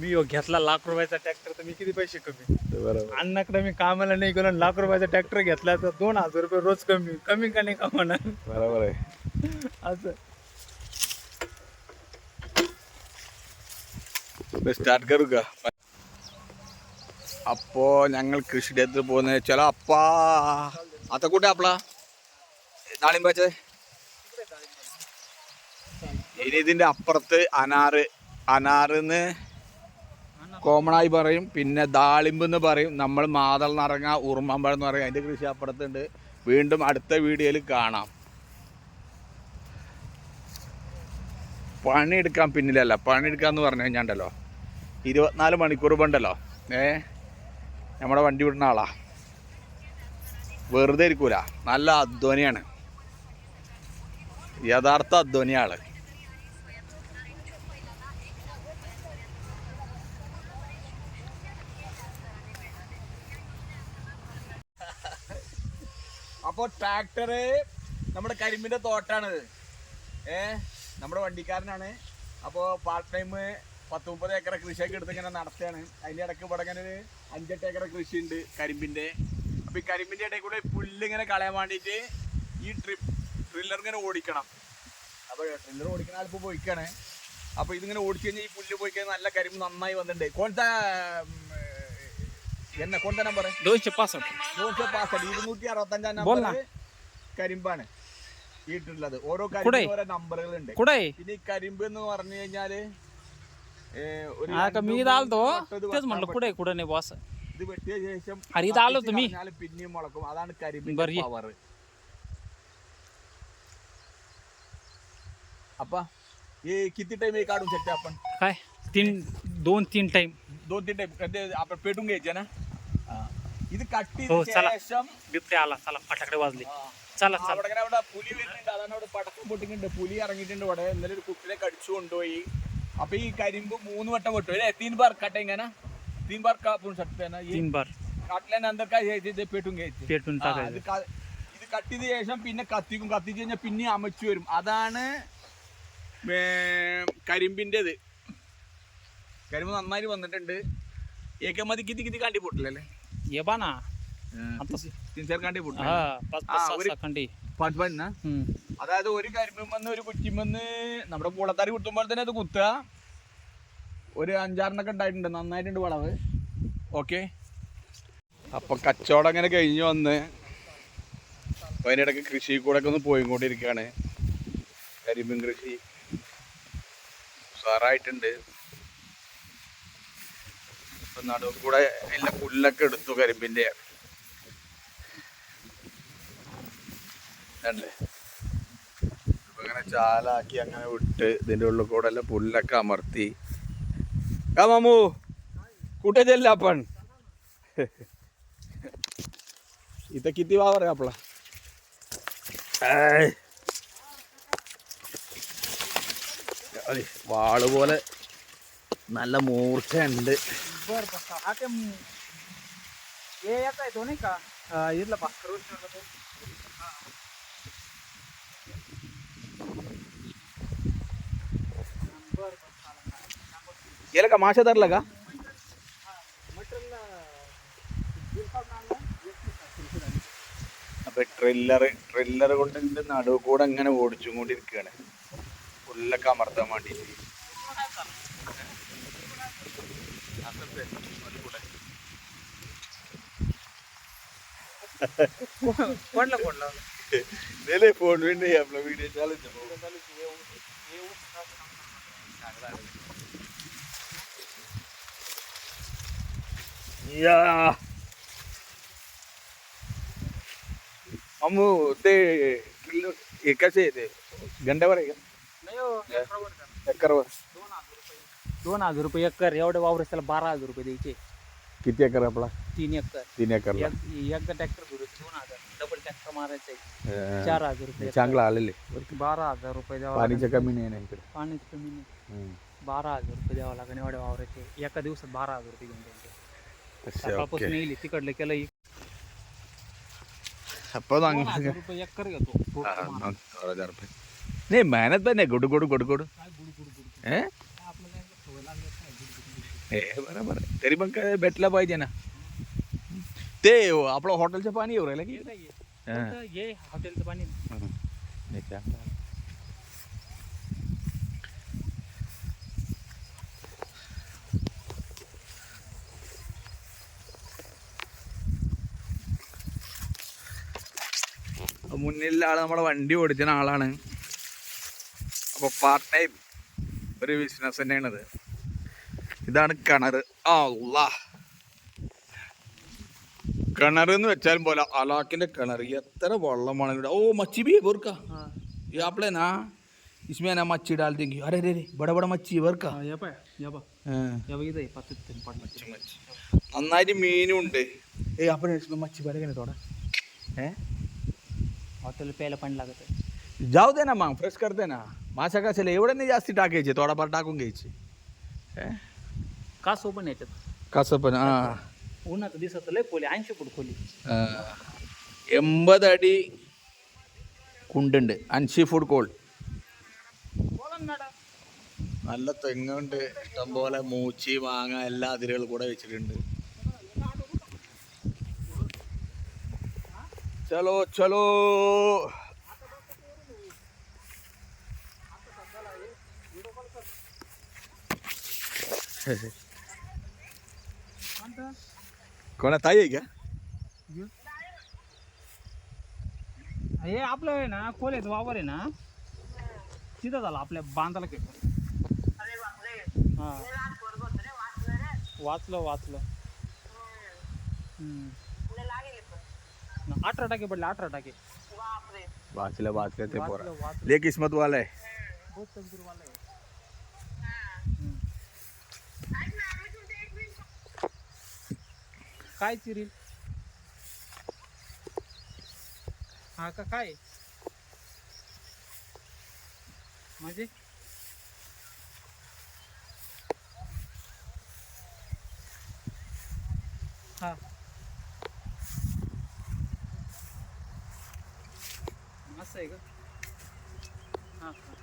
मी ह्यो घेतला लाख रुपयाचा ट्रॅक्टर तर मी किती पैसे कमी बरोबर अण्णाकडे मी कामाला नाही गेलो आणि लाख रुपयाचा ट्रॅक्टर घेतला तर दोन हजार रुपये रोज कमी कमी का नाही कमवणार बरोबर आहे असं സ്റ്റാർട്ട് കറുക അപ്പോ ഞങ്ങൾ കൃഷിയുടെ അടുത്ത് പോകുന്ന വെച്ചാൽ അപ്പാ അത്തക്കൂട്ടെ അപ്പളാ നാളിമ്പച്ചേ ഇനി ഇതിന്റെ അപ്പുറത്ത് അനാറ് അനാറിന്ന് കോമൺ ആയി പറയും പിന്നെ ദാളിമ്പ് എന്ന് പറയും. നമ്മൾ മാതൾ നിറങ്ങ ഉറുമ്പമ്പഴം എന്ന് പറയും. അതിന്റെ കൃഷി അപ്പുറത്തുണ്ട്. വീണ്ടും അടുത്ത വീഡിയോയിൽ കാണാം. പണിയെടുക്കാൻ പിന്നിലല്ല. പണിയെടുക്കാന്ന് പറഞ്ഞു കഴിഞ്ഞാണ്ടല്ലോ ഇരുപത്തിനാല് മണിക്കൂർ ഉണ്ടല്ലോ. ഏ? നമ്മുടെ വണ്ടി വിടുന്ന ആളാ. വെറുതെ ഇരിക്കൂല. നല്ല അധ്വാനിയാണ്. യഥാർത്ഥ അധ്വാനിയാൾ അപ്പോ ട്രാക്ടറ് നമ്മുടെ കരിമ്പിന്റെ തോട്ടാണിത്. ഏ നമ്മുടെ വണ്ടിക്കാരനാണ്. അപ്പോൾ പാർട്ട് ടൈം പത്ത് മുപ്പത് ഏക്കർ കൃഷിയൊക്കെ എടുത്ത് ഇങ്ങനെ നടത്തുകയാണ്. അതിന്റെ ഇടയ്ക്ക് ഇവിടെ ഇങ്ങനെ ഒരു അഞ്ചെട്ട് ഏക്കർ ഉണ്ട് കരിമ്പിന്റെ. അപ്പോൾ ഈ കരിമ്പിന്റെ ഇടയിൽ കൂടെ പുല്ല് ഇങ്ങനെ കളയാൻ വേണ്ടിയിട്ട് ഈ ട്രിപ്പ് ട്രില്ലർ ഇങ്ങനെ ഓടിക്കണം. അപ്പോൾ ട്രില്ലർ ഓടിക്കുന്ന ആളിപ്പോൾ പോയിക്കാണ്. അപ്പോൾ ഇതിങ്ങനെ ഓടിച്ചു കഴിഞ്ഞാൽ ഈ പുല്ല് പോയി കഴിഞ്ഞാൽ നല്ല കരിമ്പ് നന്നായി വന്നിട്ടുണ്ട്. കോൺത്ത എന്നെ കോൺത്ത നമ്പർ दोनशे पासष्ट നൂറ്റി പാസടി ഇരുന്നൂറ്റി അറുപത്തഞ്ചാം ബോൾ നമ്പർ കരിമ്പാണ് ഇട്ടുള്ളത് ഓരോ കുടേ. കരിമ്പിന് ഓരോ നമ്പറുകൾ ഉണ്ട് कुठे आहे പിന്നെ ഈ കരിമ്പ് എന്ന് പറഞ്ഞു കഴിഞ്ഞാല് ഏ, ഒരു हा का രണ്ട് मी മൂന്ന് आलतो വട്ടം ഇത് तेच म्हणलं വെട്ടാൻ कुठे आहे, कुठे नाही बॉस പറ്റും. ഇത് വെട്ടിയ ശേഷം അരി ഇത് ആളോ തുമ്മി? കളഞ്ഞാല് പിന്നെയും മുളക്കും അതാണ് കരിമ്പിന്റെ ബറി. പവർ അപ്പ ഈ किती टाइम हे काढून शकते आपण काय तीन दोन तीन टाइम दोन तीन टाइम आपण पेटून घ्यायचे ना ഇത് കട്ട് ഓ, ചെയ്ത ചല. ശേഷം बिबटे आला चला फटाकडे वाजले ആ, चला ആ, चला അവിടെ ഇങ്ങനെ അവിടെ പുലി വരുന്നുണ്ട് അതാണ് അവിടെ പടക്കം പൊട്ടിക്കുന്നുണ്ട് പുലി ഇറങ്ങിയിട്ടുണ്ട് ഇവിടെ ഇന്നലെ ഒരു കുട്ടിനെ കടിച്ചു കൊണ്ടുപോയി അപ്പൊ ഈ കരിമ്പ് മൂന്ന് വട്ടം വെട്ടു അല്ലേ तीन बार काटेंगे ना तीन बार कापून शकते ना ये तीन बार काटल्यानंतर काय घ्यायचे ते पेटून घ्यायचे पेटून ആ, ഇത് टाकायचं ക- ഇത് കട്ട് ചെയ്ത ശേഷം പിന്നെ കത്തിക്കും കത്തിച്ച് കഴിഞ്ഞാൽ പിന്നെ അമച്ചു വരും അതാണ് ഏ, കരിമ്പിൻ്റെത് കരിമ്പ് നന്നായി വന്നിട്ടുണ്ട് ഏക്കമതി കിത്തി കിത്തി കാണ്ടി പൊട്ടില്ലല്ലേ ये बा ना आता തിൻചാർ കാണ്ടി പൊട്ടില്ല हा पाच हा, पाच सहा ഒരു- सहा खंडी പഞ്ച് പഞ്ച് हम्म. അതായത് ഒരു കരിമ്പെന്ന് ഒരു കുറ്റിമെന്ന് നമ്മുടെ പൂളത്താരി കുത്തുമ്പോൾ തന്നെ അത് കുത്തുക ഒരു അഞ്ചാറിനൊക്കെ ഉണ്ടായിട്ടുണ്ട് നന്നായിട്ടുണ്ട് വളവ് ഓക്കെ അപ്പൊ കച്ചവടം അങ്ങനെ കഴിഞ്ഞു വന്ന് അപ്പൊ അതിനിടയ്ക്ക് കൃഷി കൂടെ ഒക്കെ ഒന്ന് പോയിക്കൊണ്ടിരിക്കുകയാണ് കരിമ്പിൻ കൃഷി ഉഷാറായിട്ടുണ്ട് ഇപ്പൊ നടുവ് കൂടെ എല്ലാ പുല്ലൊക്കെ എടുത്തു കരിമ്പിന്റെ അല്ലേ അപ്പൊ അങ്ങനെ ചാലാക്കി അങ്ങനെ വിട്ട് ഇതിന്റെ ഉള്ളിൽ കൂടെ എല്ലാം പുല്ലൊക്കെ അമർത്തി ആ മാമു कुठे गेले आपण इथं किती वावर आहे आपला अरे വാള് പോലെ നല്ല മൂർച്ചയുണ്ട് बर बर हा ते म- हे याचा आहे तो नाही का अं, इथला भास्कर वस्तीवरला तो. बर बर चालेल. गेलं का माशा धरला का मटेरियल बिल काढून आणलं एकतीस तारखेला झाली. അപ്പൊ ട്രില്ലർ ട്രില്ലർ കൊണ്ട് ഇതിന്റെ നടുവ് കൂടെ അങ്ങനെ ഓടിച്ചും കൊണ്ടിരിക്കുകയാണ് പുല്ലൊക്കെ അമർത്താൻ വേണ്ടിയിട്ട് आपला व्हिडिओ चालू या. अमू ते हे कसे ते. घंट्यावर आहे का? नाही चक्करवर दोन हजार रुपये एकर एवढे वावरस त्याला बारा हजार रुपये द्यायचे. किती एकर आपला? तीन एकर. तीन एकर एक- एकदा ट्रॅक्टर भरून दोन हजार डबल ट्रॅक्टर मारायचे चार हजार रुपये चांगला आलेले. बारा हजार रुपये द्यावा लागेल. कमी नाही ना इकडे? कमी नाही. बारा हजार रुपये द्यावा लागेल एवढ्या वावराचे. एका दिवसात बारा हजार रुपये घेऊन द्यायचे सकाळपासून येईल तिकडलं केलं एक- हजार घेतो. हजार रुपये. नाही मेहनत पण नाही good good good good. Good good good. हे बरोबर आहे तरी पण काय भेटला पाहिजे ना ते आपलं हॉटेलचं पाणी येऊ राहिलं की हे नाही आहे. हा. फक्त हे हॉटेलचं पाणी नाही का? മുന്നിലുള്ള ആള് നമ്മുടെ വണ്ടി ഓടിച്ചിന ആളാണ് അപ്പൊ പാർട്ട് ടൈം ഒരു ബിസിനസ് തന്നെയാണിത് ഇതാണ് കിണർ ആ ഉള്ളാ കിണർ എന്ന് വെച്ചാൽ പോലെ അലാക്കിന്റെ കിണർ എത്ര വെള്ളമാണ് ഇവിടെ ഓ മച്ചി भी है बोर का हा ये आपले ना इसमें ना मच्छी डाल देंगे अरे रे रे बड़ा बड़ा मच्छी बर का हा, या पाय या बा हाँ, या बघ इथं पाच पडलं मच्छी मच्छी നന്നായിട്ട് മീനും ഉണ്ട് ഏ आपण इसमें मच्छी भरेगा ना थोड़ा है हॉटेल प्यायला पाणी लागत जाऊ दे ना मग फ्रेश करते ना मासा कशाला एवढं नाही जास्ती टाकायचे थोडाफार टाकून घ्यायचे हे? का सोपन याच्यात कसं पण हा उन्हाचं दिसत लय खोली ऐंशी फूट खोली ആ, എൺപത് അടി കുണ്ടുണ്ട് അൻഷി ഫുഡ് കോൾ बोला ना मॅडम നല്ല തെങ്ങുണ്ട് ഇഷ്ടംപോലെ മൂച്ചി മാങ്ങ എല്ലാ അതിരുകൾ കൂടെ വെച്ചിട്ടുണ്ട് ചലോ ചലോ कोणा ताई आहे का? हे आपलं आहे ना खोलेत वावर आहे ना तिथं झालं आपल्या बांधाला खेळ. हा. वाचलं वाचलं. हम्म. अठरा टाके पडले अठरा टाके. वाचलं वाचलं ते पोरा. वाचलं वाचलं. ले किस्मत वाला आहे बहुत तंदूरवाला आहे. काय चिरील? हा का काय? म्हणजे? हा. असं आहे का? हा हा.